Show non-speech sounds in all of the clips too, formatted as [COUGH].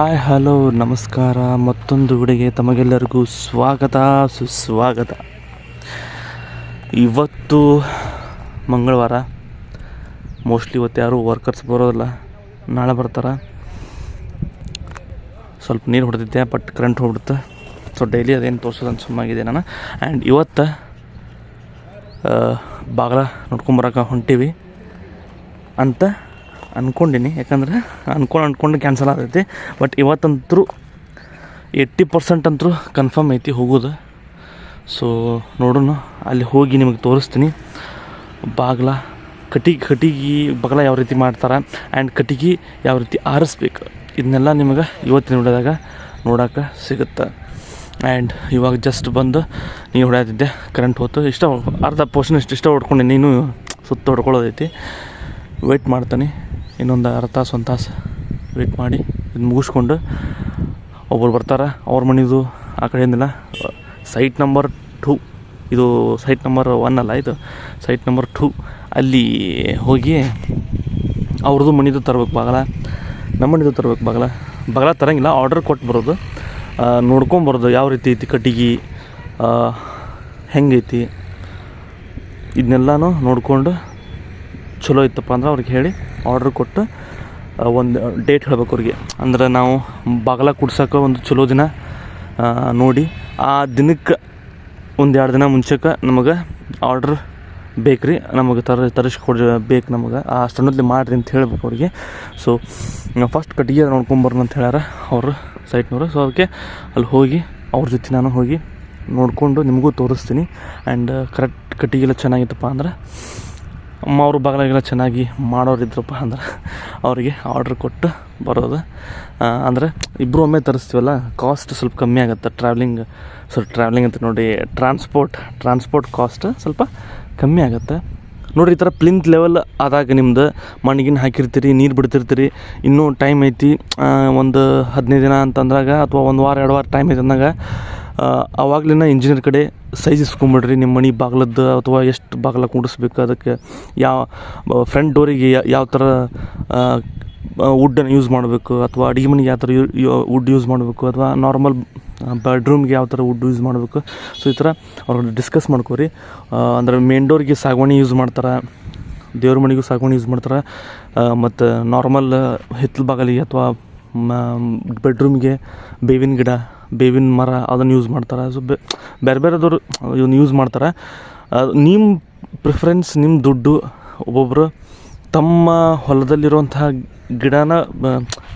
Hi, hello, ನಮಸ್ಕಾರ. ಮತ್ತೊಂದು ವಿಡಿಯೋಗೆ ತಮಗೆಲ್ಲರಿಗೂ ಸ್ವಾಗತ, ಸುಸ್ವಾಗತ. ಇವತ್ತು ಮಂಗಳವಾರ. ಮೋಸ್ಟ್ಲಿ ಇವತ್ತು ಯಾರೂ ವರ್ಕರ್ಸ್ ಬರೋದಿಲ್ಲ. ನಾಳೆ ಬರ್ತಾರೆ. ಸ್ವಲ್ಪ ನೀರು ಹೊಡೆದಿದ್ದೆ ಬಟ್ ಕರೆಂಟ್ ಹೋಗ್ಬಿಡುತ್ತೆ. ಸೊ ಡೈಲಿ ಅದೇನು ತೋರ್ಸೋದಂತ ಸುಮ್ಮಾಗಿದೆ ನಾನು. ಆ್ಯಂಡ್ ಇವತ್ತು ಬಾಗಿಲ ನೋಡ್ಕೊಂಬರಕ್ಕೆ ಹೊಂಟೀವಿ. ಅಂತ ಅಂದ್ಕೊಂಡಿನಿ ಯಾಕಂದ್ರೆ ಅಂದ್ಕೊಂಡು ಅಂದ್ಕೊಂಡು ಕ್ಯಾನ್ಸಲ್ ಆಗೈತಿ ಬಟ್ ಇವತ್ತಂತರೂ ಏಯ್ಟಿ ಪರ್ಸೆಂಟ್ ಅಂತರೂ ಕನ್ಫರ್ಮ್ ಐತಿ ಹೋಗೋದು. ಸೊ ನೋಡೋಣ. ಅಲ್ಲಿ ಹೋಗಿ ನಿಮಗೆ ತೋರಿಸ್ತೀನಿ. ಬಾಗ್ಲ ಕಟಿಗೆ ಕಟಿಗೆ ಬಾಗ್ಲ ಯಾವ ರೀತಿ ಮಾಡ್ತಾರೆ ಆ್ಯಂಡ್ ಕಟಿಗೆ ಯಾವ ರೀತಿ ಆರಿಸ್ಬೇಕು. ಇದನ್ನೆಲ್ಲ ನಿಮಗೆ ಇವತ್ತಿನ ನೋಡಿದಾಗ ನೋಡೋಕೆ ಸಿಗುತ್ತೆ. ಆ್ಯಂಡ್ ಇವಾಗ ಜಸ್ಟ್ ಬಂದು ನೀವು ಹೊಡೆಯೋದಿದ್ದೆ ಕರೆಂಟ್ ಹೋತು ಇಷ್ಟ, ಅರ್ಧ ಪೋರ್ಷನ್ ಇಷ್ಟು ಇಷ್ಟ ಹೊಡ್ಕೊಂಡು ನೀನು ಸುತ್ತ ಹೊಡ್ಕೊಳ್ಳೋದೈತಿ ವೆಯ್ಟ್ ಮಾಡ್ತಾನೆ. ಇನ್ನೊಂದು ಅರ್ಧ ತಾಸು ಒಂದು ತಾಸು ವೆಯ್ಟ್ ಮಾಡಿ ಇದು ಮುಗಿಸ್ಕೊಂಡು ಒಬ್ಬರು ಬರ್ತಾರೆ. ಅವ್ರ ಮನೆದು ಆ ಕಡೆಯಿಂದಿಲ್ಲ ಸೈಟ್ ನಂಬರ್ ಟೂ ಇದು ಸೈಟ್ ನಂಬರ್ ಒನ್ ಅಲ್ಲ ಇದು. ಸೈಟ್ ನಂಬರ್ ಟೂ ಅಲ್ಲಿ ಹೋಗಿ ಅವ್ರದ್ದು ಮನಿದು ತರ್ಬೇಕು ಬಾಗಲ. ನಮ್ಮ ಮನಿದು ತರ್ಬೇಕು ಬಾಗಲ. ಬಾಗಲ ತರಂಗಿಲ್ಲ ಆರ್ಡರ್ ಕೊಟ್ಟು ಬರೋದು. ನೋಡ್ಕೊಂಬರೋದು ಯಾವ ರೀತಿ ಐತಿ ಕಟ್ಟಿಗೆ ಹೆಂಗೈತಿ. ಇದನ್ನೆಲ್ಲನೂ ನೋಡಿಕೊಂಡು ಚಲೋ ಇತ್ತಪ್ಪ ಅಂದ್ರೆ ಅವ್ರಿಗೆ ಹೇಳಿ ಆರ್ಡ್ರ್ ಕೊಟ್ಟು ಒಂದು ಡೇಟ್ ಹೇಳ್ಬೇಕು ಅವ್ರಿಗೆ. ಅಂದ್ರೆ ನಾವು ಬಾಗಲ ಕುಡ್ಸೋಕೆ ಒಂದು ಚಲೋ ದಿನ ನೋಡಿ, ಆ ದಿನಕ್ಕೆ ಒಂದು ಎರಡು ದಿನ ಮುಂಚೆಕ ನಮಗೆ ಆರ್ಡ್ರ್ ಬೇಕು ರೀ ನಮಗೆ ತರ ತರಿಸ್ಕೊಡ್ ಬೇಕು ನಮಗೆ. ಆ ಅಷ್ಟೊಂದಲ್ಲಿ ಮಾಡಿರಿ ಅಂತ ಹೇಳ್ಬೇಕು ಅವ್ರಿಗೆ. ಸೊ ಫಸ್ಟ್ ಕಟ್ಟಿಗೆ ನೋಡ್ಕೊಂಬರ್ನ ಅಂತ ಹೇಳ್ಯಾರ ಅವರು ಸೈಟ್ನವರು ಸೊ ಅದಕ್ಕೆ ಅಲ್ಲಿ ಹೋಗಿ, ಅವ್ರ ಜೊತೆ ನಾನು ಹೋಗಿ ನೋಡಿಕೊಂಡು ನಿಮಗೂ ತೋರಿಸ್ತೀನಿ. ಆ್ಯಂಡ್ ಕರೆಕ್ಟ್ ಕಟ್ಟಿಗೆಲ್ಲ ಚೆನ್ನಾಗಿತ್ತಪ್ಪ ಅಂದ್ರೆ ಅವ್ರ ಬಾಗಿಲಾಗೆಲ್ಲ ಚೆನ್ನಾಗಿ ಮಾಡೋರು ಇದ್ರಪ್ಪ ಅಂದ್ರೆ ಅವರಿಗೆ ಆರ್ಡ್ರ್ ಕೊಟ್ಟು ಬರೋದು. ಅಂದರೆ ಇಬ್ಬರು ಒಮ್ಮೆ ತರಿಸ್ತೀವಲ್ಲ ಕಾಸ್ಟ್ ಸ್ವಲ್ಪ ಕಮ್ಮಿ ಆಗುತ್ತೆ. ಟ್ರಾವೆಲಿಂಗ್ ಸ್ವಲ್ಪ ಟ್ರಾವೆಲಿಂಗ್ ಅಂತ ನೋಡಿ ಟ್ರಾನ್ಸ್ಪೋರ್ಟ್ ಟ್ರಾನ್ಸ್ಪೋರ್ಟ್ ಕಾಸ್ಟ್ ಸ್ವಲ್ಪ ಕಮ್ಮಿ ಆಗುತ್ತೆ. ನೋಡಿರಿ, ಈ ಥರ ಪ್ಲಿಂತ್ ಲೆವೆಲ್ ಆದಾಗ ನಿಮ್ದು ಮಣ್ಣಿಗಿನ ಹಾಕಿರ್ತೀರಿ, ನೀರು ಬಿಡ್ತಿರ್ತೀರಿ. ಇನ್ನೂ ಟೈಮ್ ಐತಿ ಒಂದು ಹದಿನೈದು ದಿನ ಅಂತಂದಾಗ ಅಥವಾ ಒಂದು ವಾರ, ಎರಡು ವಾರ ಟೈಮ್ ಐತೆ ಅಂದಾಗ ಆವಾಗಲಿನ ಇಂಜಿನಿಯರ್ ಕಡೆ ಸೈಜ್ ಇಸ್ಕೊಂಬಿಡ್ರಿ ನಿಮ್ಮ ಮನೆ ಬಾಗ್ಲದ್ದು ಅಥವಾ ಎಷ್ಟು ಬಾಗ್ಲ ಕೂಡಿಸ್ಬೇಕು, ಅದಕ್ಕೆ ಯಾವ ಫ್ರಂಟ್ ಡೋರಿಗೆ ಯಾವ ಥರ ವುಡ್ಡನ್ನು ಯೂಸ್ ಮಾಡಬೇಕು, ಅಥವಾ ಅಡುಗೆ ಮನೆಗೆ ಯಾವ ಥರ ವುಡ್ ಯೂಸ್ ಮಾಡಬೇಕು, ಅಥವಾ ನಾರ್ಮಲ್ ಬೆಡ್ರೂಮ್ಗೆ ಯಾವ ಥರ ವುಡ್ ಯೂಸ್ ಮಾಡಬೇಕು ಸೊ ಈ ಥರ ಅವ್ರನ್ನ ಡಿಸ್ಕಸ್ ಮಾಡ್ಕೋರಿ. ಅಂದರೆ ಮೇನ್ ಡೋರಿಗೆ ಸಾಗವಾಣಿ ಯೂಸ್ ಮಾಡ್ತಾರೆ, ದೇವ್ರ ಮನೆಗೂ ಸಾಗವಾಣಿ ಯೂಸ್ ಮಾಡ್ತಾರೆ ಮತ್ತು ನಾರ್ಮಲ್ ಹಿತ್ತಲ ಬಾಗಲಿಗೆ ಅಥವಾ ಬೆಡ್ರೂಮ್ಗೆ ಬೇವಿನ ಗಿಡ ಬೇವಿನ ಮರ ಅದನ್ನು ಯೂಸ್ ಮಾಡ್ತಾರೆ. ಸೊ ಬೇರೆ ಬೇರೆದವ್ರು ಇವನ್ನ ಯೂಸ್ ಮಾಡ್ತಾರೆ. ನಿಮ್ಮ ಪ್ರಿಫರೆನ್ಸ್ ನಿಮ್ಮ ದುಡ್ಡು ಒಬ್ಬೊಬ್ಬರು ತಮ್ಮ ಹೊಲದಲ್ಲಿರುವಂತಹ ಗಿಡನ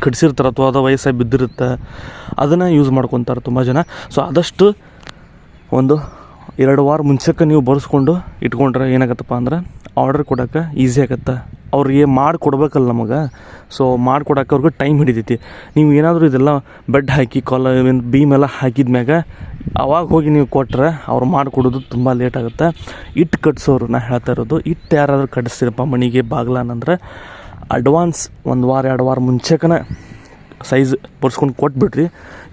ಕಡಿಸಿರ್ತಾರೆ ಅಥವಾ ಅದು ವಯಸ್ಸಾಗಿ ಬಿದ್ದಿರುತ್ತೆ, ಅದನ್ನು ಯೂಸ್ ಮಾಡ್ಕೊತಾರೆ ತುಂಬ ಜನ. ಸೊ ಆದಷ್ಟು ಒಂದು ಎರಡು ವಾರ ಮುಂಚೆಕ್ಕೆ ನೀವು ಬರ್ಸ್ಕೊಂಡು ಇಟ್ಕೊಂಡ್ರೆ ಏನಾಗತ್ತಪ್ಪ ಅಂದ್ರೆ ಆರ್ಡರ್ ಕೊಡೋಕೆ ಈಸಿ ಆಗತ್ತೆ. ಅವ್ರಿಗೆ ಮಾಡಿ ಕೊಡ್ಬೇಕಲ್ಲ ನಮಗೆ. ಸೊ ಮಾಡಿಕೊಡೋಕೆ ಅವ್ರಿಗೆ ಟೈಮ್ ಹಿಡಿತೈತಿ. ನೀವು ಏನಾದರೂ ಇದೆಲ್ಲ ಬೆಡ್ ಹಾಕಿ ಕಾಲ ಬೀಮ್ ಎಲ್ಲ ಹಾಕಿದ ಮ್ಯಾಗ ಅವಾಗ ಹೋಗಿ ನೀವು ಕೊಟ್ಟರೆ ಅವ್ರು ಮಾಡಿಕೊಡೋದು ತುಂಬ ಲೇಟ್ ಆಗುತ್ತೆ. ಇಟ್ಟು ಕಟ್ಸೋರು ನಾ ಹೇಳ್ತಾ ಇರೋದು ಇಟ್ಟು ಯಾರಾದರೂ ಕಟ್ಟಿಸ್ತೀರಪ್ಪ ಮನೆಗೆ ಬಾಗ್ಲಾನಂದ್ರೆ ಅಡ್ವಾನ್ಸ್ ಒಂದು ವಾರ, ಎರಡು ವಾರ ಮುಂಚೆಕನ ಸೈಜ್ ಬರ್ಸ್ಕೊಂಡು ಕೊಟ್ಬಿಡ್ರಿ,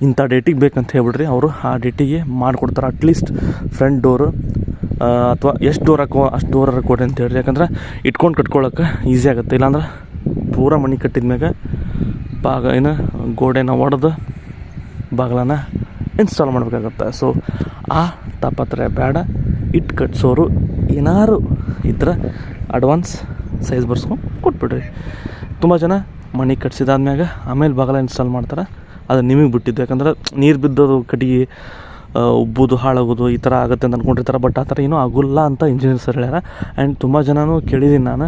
ಇಂಥ ಡೇಟಿಗೆ ಬೇಕಂತ ಹೇಳ್ಬಿಡ್ರಿ, ಅವರು ಆ ಡೇಟಿಗೆ ಮಾಡಿಕೊಡ್ತಾರೆ. ಅಟ್ಲೀಸ್ಟ್ ಫ್ರಂಟ್ ಡೋರು ಅಥವಾ ಎಷ್ಟು ಡೋರ್ ಹಾಕೋ ಅಷ್ಟು ಡೋರ್ ಕೊಡ್ರಿ ಅಂತ ಹೇಳಿರಿ. ಯಾಕಂದ್ರೆ ಇಟ್ಕೊಂಡು ಕಟ್ಕೊಳಕ್ಕೆ ಈಸಿ ಆಗುತ್ತೆ. ಇಲ್ಲಾಂದ್ರೆ ಪೂರ ಮನೆ ಕಟ್ಟಿದ ಮ್ಯಾಗ ಬಾಗ, ಏನು, ಗೋಡೆನ ಒಡೆದು ಬಾಗಿಲನ್ನ ಇನ್ಸ್ಟಾಲ್ ಮಾಡಬೇಕಾಗತ್ತೆ. ಸೊ ಆ ತಾಪತ್ರೆ ಬೇಡ. ಇಟ್ಟು ಕಟ್ಸೋರು ಏನಾರು ಇದ್ರೆ ಅಡ್ವಾನ್ಸ್ ಸೈಜ್ ಬರ್ಸ್ಕೊಂಡು ಕೊಟ್ಬಿಡ್ರಿ. ತುಂಬ ಜನ ಮನೆ ಕಟ್ಸಿದಾದ್ಮ್ಯಾಗ ಆಮೇಲೆ ಬಾಗಲ ಇನ್ಸ್ಟಾಲ್ ಮಾಡ್ತಾರೆ. ಅದು ನಿಮಗೆ ಬಿಟ್ಟಿದ್ದು. ಯಾಕಂದ್ರೆ ನೀರು ಬಿದ್ದೋದು ಕಟ್ಟಿಗೆ ಉಬ್ಬೋದು, ಹಾಳಾಗೋದು ಈ ಥರ ಆಗುತ್ತೆ ಅಂತ ಅಂದ್ಕೊಂಡಿರ್ತಾರೆ ಬಟ್ ಆ ಥರ ಏನೂ ಆಗೋಲ್ಲ ಅಂತ ಇಂಜಿನಿಯರ್ ಸರ್ ಹೇಳ್ಯಾರ. ಆ್ಯಂಡ್ ತುಂಬ ಜನನೂ ಕೇಳಿದ್ದೀನಿ ನಾನು.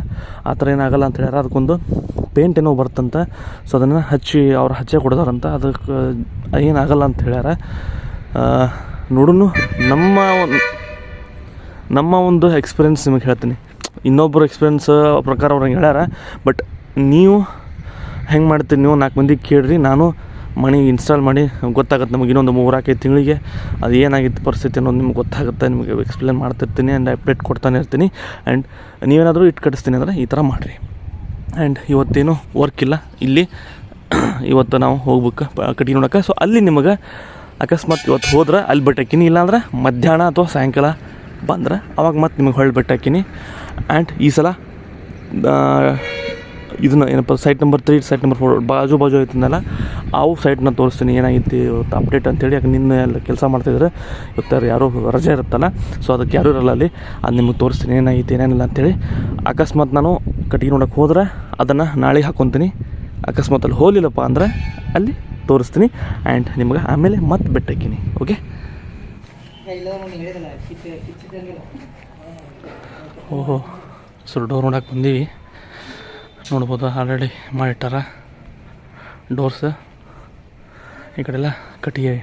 ಆ ಥರ ಏನಾಗಲ್ಲ ಅಂತ ಹೇಳ್ಯಾರ. ಅದಕ್ಕೊಂದು ಪೇಂಟ್ ಏನೋ ಬರ್ತಂತ. ಸೊ ಅದನ್ನು ಹಚ್ಚಿ ಅವ್ರು ಹಚ್ಚೇ ಕೊಡ್ತಾರಂತ ಅದಕ್ಕೆ ಏನಾಗಲ್ಲ ಅಂತ ಹೇಳ್ಯಾರ. ನೋಡೂ ನಮ್ಮ ನಮ್ಮ ಒಂದು ಎಕ್ಸ್ಪೀರಿಯನ್ಸ್ ನಿಮಗೆ ಹೇಳ್ತೀನಿ. ಇನ್ನೊಬ್ಬರು ಎಕ್ಸ್ಪೀರಿಯನ್ಸ್ ಪ್ರಕಾರ ಅವ್ರು ಹಂಗೆ ಹೇಳ್ಯಾರ. ಬಟ್ ನೀವು ಹೆಂಗೆ ಮಾಡ್ತೀರಿ ನೀವು? ನಾಲ್ಕು ಮಂದಿ ಕೇಳಿರಿ. ನಾನು ಮಣಿ ಇನ್ಸ್ಟಾಲ್ ಮಾಡಿ ಗೊತ್ತಾಗುತ್ತೆ ನಮಗೆ ಇನ್ನೊಂದು ಮೂರಾಕೈದು ತಿಂಗಳಿಗೆ ಅದು ಏನಾಗಿತ್ತು ಪರಿಸ್ಥಿತಿ ಅನ್ನೋದು ನಿಮ್ಗೆ ಗೊತ್ತಾಗುತ್ತೆ, ನಿಮಗೆ ಎಕ್ಸ್ಪ್ಲೇನ್ ಮಾಡ್ತಿರ್ತೀನಿ ಆ್ಯಂಡ್ ಅಪ್ಡೇಟ್ ಕೊಡ್ತಾನೆ ಇರ್ತೀನಿ. ಆ್ಯಂಡ್ ನೀವೇನಾದರೂ ಇಟ್ಟು ಕಟ್ಟಿಸ್ತೀನಿ ಅಂದರೆ ಈ ಥರ ಮಾಡಿರಿ. ಆ್ಯಂಡ್ ಇವತ್ತೇನು ವರ್ಕ್ ಇಲ್ಲ. ಇಲ್ಲಿ [COUGHS] ಇವತ್ತು ನಾವು ಹೋಗ್ಬೇಕು ಕಟ್ಟಿಗೆ ನೋಡೋಕೆ. ಸೊ ಅಲ್ಲಿ ನಿಮಗೆ ಅಕಸ್ಮಾತ್ ಇವತ್ತು ಹೋದ್ರೆ ಅಲ್ಲಿ ಬೆಟ್ಟ ಹಾಕಿನಿ ಇಲ್ಲಾಂದ್ರೆ ಮಧ್ಯಾಹ್ನ ಅಥವಾ ಸಾಯಂಕಾಲ ಬಂದ್ರೆ ಅವಾಗ ಮತ್ತೆ ನಿಮಗೆ ಹೊಳ್ಳಿ ಬೆಟ್ಟ ಹಾಕಿನಿ ಆ್ಯಂಡ್ ಈ ಸಲ ಇದನ್ನ ಏನಪ್ಪ site number three site number four ಬಾಜು ಬಾಜು ಐತಿದ್ನಲ್ಲ ಅವು ಸೈಟ್ನ ತೋರಿಸ್ತೀನಿ ಏನಾಗಿತ್ತು ಇವತ್ತು ಅಪ್ಡೇಟ್ ಅಂತೇಳಿ, ಯಾಕೆ ನಿನ್ನೆ ಎಲ್ಲ ಕೆಲಸ ಮಾಡ್ತಿದ್ರೆ ಇವತ್ತಾರು ಯಾರೋ ರಜೆ ಇರುತ್ತಲ್ಲ ಸೊ ಅದಕ್ಕೆ ಯಾರೂ ಇರಲ್ಲ ಅಲ್ಲಿ, ಅದು ನಿಮಗೆ ತೋರಿಸ್ತೀನಿ ಏನಾಗಿತ್ತು ಏನೇನಿಲ್ಲ ಅಂತೇಳಿ. ಅಕಸ್ಮಾತ್ ನಾನು ಕಟ್ಟಿಗೆ ನೋಡೋಕೆ ಹೋದ್ರೆ, ಅದನ್ನು ನಾಳೆ ಹಾಕ್ಕೊತೀನಿ ಅಕಸ್ಮಾತ್ ಅಲ್ಲಿ ಹೋಲಿಲ್ಲಪ್ಪ ಅಂದ್ರೆ, ಅಲ್ಲಿ ತೋರಿಸ್ತೀನಿ ಆ್ಯಂಡ್ ನಿಮ್ಗೆ ಆಮೇಲೆ ಮತ್ತೆ ಬೆಟ್ಟಕ್ಕಿನಿ ಓಕೆ ಓಹೋ ಸೊ ಡೋರ್ ನೋಡಕ್ಕೆ ಬಂದೀವಿ. ನೋಡ್ಬೋದು ಆಲ್ರೆಡಿ ಮಾಡಿಟ್ಟಾರ. ಡೋರ್ಸ್ ಈ ಕಡೆಲ್ಲ ಕಟ್ಟಿಗೆ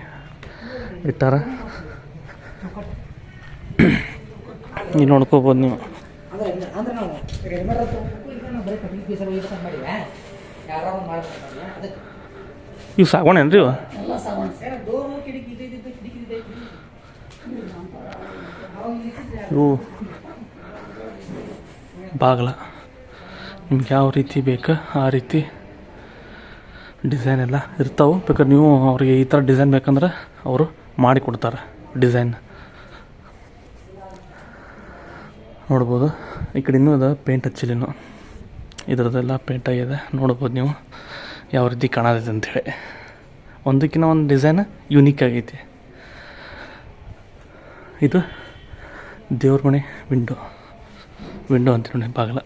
ಇಟ್ಟಾರ. ನೀವು ನೋಡ್ಕೋಬೋದು ನೀವು. ಇವು ಸಾಗೋಣೇನ್ರಿ ಇವ. ಇವು ಬಾಗಿಲ. ನಿಮ್ಗೆ ಯಾವ ರೀತಿ ಬೇಕು ಆ ರೀತಿ ಡಿಸೈನ್ ಎಲ್ಲ ಇರ್ತಾವೆ. ಬೇಕಾದ್ರೆ ನೀವು ಅವ್ರಿಗೆ ಈ ಥರ ಡಿಸೈನ್ ಬೇಕಂದ್ರೆ ಅವರು ಮಾಡಿ ಕೊಡ್ತಾರೆ ಡಿಸೈನ್. ನೋಡ್ಬೋದು. ಈ ಕಡೆ ಇನ್ನೂ ಅದ ಪೇಂಟ್ ಹಚ್ಚಿಲ್ಲ ಇನ್ನು. ಇದರದ್ದೆಲ್ಲ ಪೇಂಟ್ ಆಗಿದೆ. ನೋಡ್ಬೋದು ನೀವು ಯಾವ ರೀತಿ ಕಾಣತೈತೆ ಅಂಥೇಳಿ ಒಂದಕ್ಕಿಂತ ಒಂದು ಡಿಸೈನ್ ಯುನೀಕ್ ಆಗೈತಿ. ಇದು ದೇವ್ರ ಮನೆ ವಿಂಡೋ ವಿಂಡೋ ಅಂತ ನೋಡಿ, ಬಾಗಿಲ.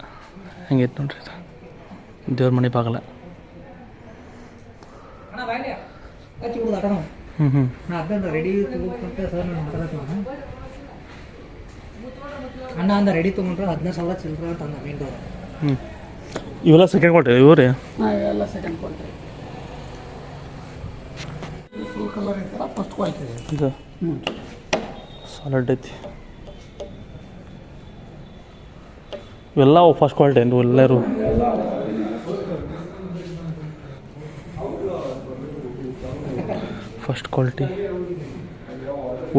ಹೆಂಗೈತೆ ನೋಡ್ರಿ ಇದು. ದೇವ್ರ ಮನೆ ಪಾಗಲ್ಲ ಹ್ಞೂ ಹ್ಞೂ ಅದನ್ನ ರೆಡಿ ತಗೋಬೇಕಂತ ಸರ್ ನಾನು ಮಾತಾಡ್ತೀನಿ ಅಣ್ಣ ಅಂದ ರೆಡಿ ತೊಗೊಂಡ್ರೆ ಹದಿನಾರು ಸಾವಿರ ಚಿಲ್ಲರೆ ಅಂತ ಅಂದ ಮೇನ್ ಡೋರ್ ಹ್ಞೂ ಇವೆಲ್ಲ ಸೆಕೆಂಡ್ ಕೊಟ್ಟೆ ಇವ್ರಿ? ಎಲ್ಲ ಸೆಕೆಂಡ್ ಫುಲ್ ಕಲರ್ ಐತಲ್ಲ ಫಸ್ಟ್ ಕ್ವಾಲಿಟಿ ಇದು. ಹ್ಞೂ ಸಾಲಿಡ್ ಐತಿ. ಇವೆಲ್ಲ ಫಸ್ಟ್ ಕ್ವಾಲಿಟಿ ಏನು ಎಲ್ಲರೂ. ಫಸ್ಟ್ ಕ್ವಾಲಿಟಿ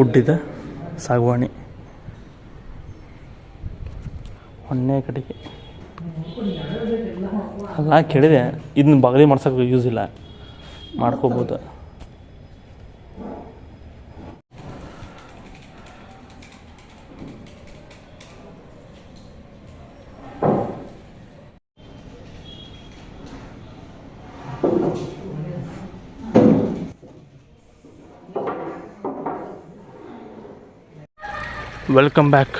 ಉಡ್ಡಿದ ಸಾಗುವಾಣಿ. ಒಂದೇ ಕಡೆಗೆ ಅಲ್ಲ, ಕೇಳಿದೆ. ಇದನ್ನ ಬಗಲಿ ಮಾಡ್ಸೋಕೆ ಯೂಸ್ ಇಲ್ಲ. ಮಾಡ್ಕೋಬೋದು. ವೆಲ್ಕಮ್ ಬ್ಯಾಕ್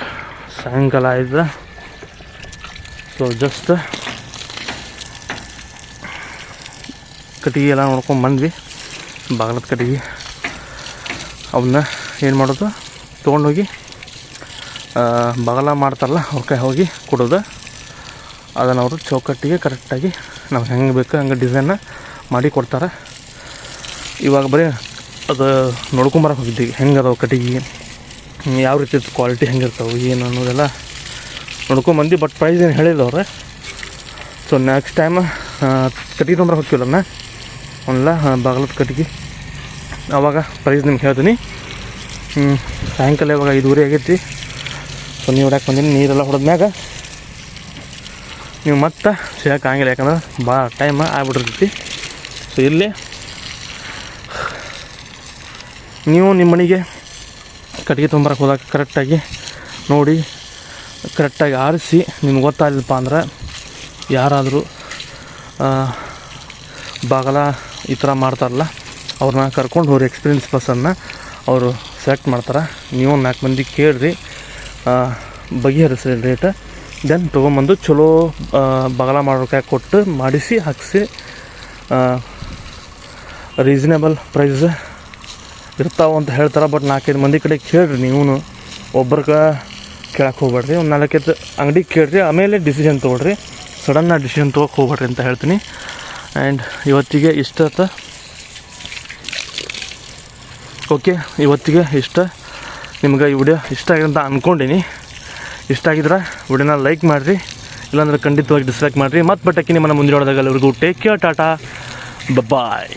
ಸಾಯಂಕಾಲ ಆಯಿತು. ಸೊ ಜಸ್ಟ್ ಕಟ್ಟಿಗೆ ಎಲ್ಲ ನೋಡ್ಕೊಂಡು ಬಂದ್ವಿ. ಬಾಗಲದ ಕಟ್ಟಿಗೆ. ಅವನ್ನ ಏನು ಮಾಡೋದು? ತೊಗೊಂಡೋಗಿ ಬಗಲ ಮಾಡ್ತಾರಲ್ಲ ಅವ್ರ ಕೈ ಹೋಗಿ ಕೊಡೋದು. ಅದನ್ನು ಅವರು ಚೌಕಟ್ಟಿಗೆ ಕರೆಕ್ಟಾಗಿ ನಾವು ಹೆಂಗೆ ಬೇಕು, ಹಂಗೆ ಡಿಸೈನ್ನ ಮಾಡಿ ಕೊಡ್ತಾರೆ. ಇವಾಗ ಬರೀ ಅದು ನೋಡ್ಕೊಂಬರಕ್ಕೆ ಹೋಗಿದ್ದೀವಿ ಹೆಂಗೆ ಅದಾವೆ ಕಟ್ಟಿಗೆ? ಯಾವ ರೀತಿ ಕ್ವಾಲಿಟಿ ಹೆಂಗಿರ್ತಾವೆ, ಏನು ಅನ್ನೋದೆಲ್ಲ ನೋಡ್ಕೊಂಬಂದು ಬಟ್ ಪ್ರೈಸ್ ಏನು ಹೇಳಿದವ್ರೆ ಸೊ ನೆಕ್ಸ್ಟ್ ಟೈಮ್ ಕಟ್ಟಿಗೆ ತೊಂಬರ ಹೋಗ್ತೀವಲ್ಲ ಅವನ್ನೆಲ್ಲ ಬಾಗಲದ ಕಟ್ಟಿಗೆ ಅವಾಗ ಪ್ರೈಸ್ ನಿಮ್ಗೆ ಹೇಳ್ತೀನಿ. ಸಾಯಂಕಾಲ ಇವಾಗ ಐದುವರೆ ಆಗೈತಿ. ಸೊ ನೀವು ಹೊಡ್ಯಾಕೆ ಬಂದೀನಿ, ನೀರೆಲ್ಲ ಹೊಡೆದ್ಮ್ಯಾಗ ನೀವು ಮತ್ತೆ ಸೇಕ್ ಆಗಂಗಿಲ್ಲ, ಯಾಕಂದ್ರೆ ಭಾಳ ಟೈಮ್ ಆಗ್ಬಿಟ್ಟಿರ್ತೈತಿ. ಸೊ ಇಲ್ಲಿ, ನೀವು ನಿಮ್ಮ ಮನೆಗೆ ಕಟ್ಟಿಗೆ ತೊಂಬರಕ್ಕೆ ಹೋದಾಗ ಕರೆಕ್ಟಾಗಿ ನೋಡಿ ಕರೆಕ್ಟಾಗಿ ಆರಿಸಿ, ನಿಮ್ಗೆ ಗೊತ್ತಾಗಲಿಲ್ಲಪ್ಪ ಅಂದ್ರೆ ಯಾರಾದರೂ ಬಾಗಲ ಈ ಥರ ಮಾಡ್ತಾರಲ್ಲ, ಅವ್ರನ್ನ ಕರ್ಕೊಂಡು ಹೋಗಿ ಎಕ್ಸ್ಪೀರಿಯನ್ಸ್ ಪರ್ಸನ್ನ ಅವರು ಸೆಲೆಕ್ಟ್ ಮಾಡ್ತಾರೆ. ನೀವು ನಾಲ್ಕು ಮಂದಿ ಕೇಳಿರಿ ಬಗೆಹರಿಸ್ರಿ ರೇಟ್ ದೆನ್ ತೊಗೊಂಬಂದು ಚಲೋ ಬಗಲ ಮಾಡೋಕೆ ಕೊಟ್ಟು ಮಾಡಿಸಿ, ಹಾಕಿಸಿ ರೀಸನೇಬಲ್ ಪ್ರೈಸ್ ಇರ್ತಾವೆ ಅಂತ ಹೇಳ್ತಾರೆ ಬಟ್ ನಾಲ್ಕೈದು ಮಂದಿ ಕಡೆ ಕೇಳ್ರಿ ನೀವು ಒಬ್ರಿಗೆ ಕೇಳಕ್ಕೆ ಹೋಗ್ಬೇಡ್ರಿ ಒಂದು ನಾಲ್ಕೈದು ಅಂಗಡಿ ಕೇಳಿರಿ, ಆಮೇಲೆ ಡಿಸಿಷನ್ ತೊಗೊಳ್ರಿ. ಸಡನ್ನಾಗಿ ಡಿಸಿಷನ್ ತೊಗೊಕ್ಕೆ ಹೋಗ್ಬೇಡ್ರಿ ಅಂತ ಹೇಳ್ತೀನಿ. ಆ್ಯಂಡ್ ಇವತ್ತಿಗೆ ಇಷ್ಟ ಓಕೆ ಇವತ್ತಿಗೆ ಇಷ್ಟ. ನಿಮ್ಗೆ ಈ ವಿಡಿಯೋ ಇಷ್ಟ ಆಗಿದೆ ಅಂತ ಅಂದ್ಕೊಂಡೀನಿ ಇಷ್ಟ ಆಗಿದ್ರೆ ವಿಡಿಯೋನ ಲೈಕ್ ಮಾಡಿರಿ. ಇಲ್ಲಾಂದ್ರೆ ಖಂಡಿತವಾಗಿ ಡಿಸ್ಲೈಕ್ ಮಾಡಿರಿ. ಮತ್ತೆ ಬಟ್ಟಕ್ಕೆ ನಿಮ್ಮನ್ನು ಮುಂದೆ ನೋಡಿದಾಗ ಎಲ್ಲರಿಗೂ ಟೇಕ್ ಕೇರ್ ಟಾಟಾ. ಬಾಯ್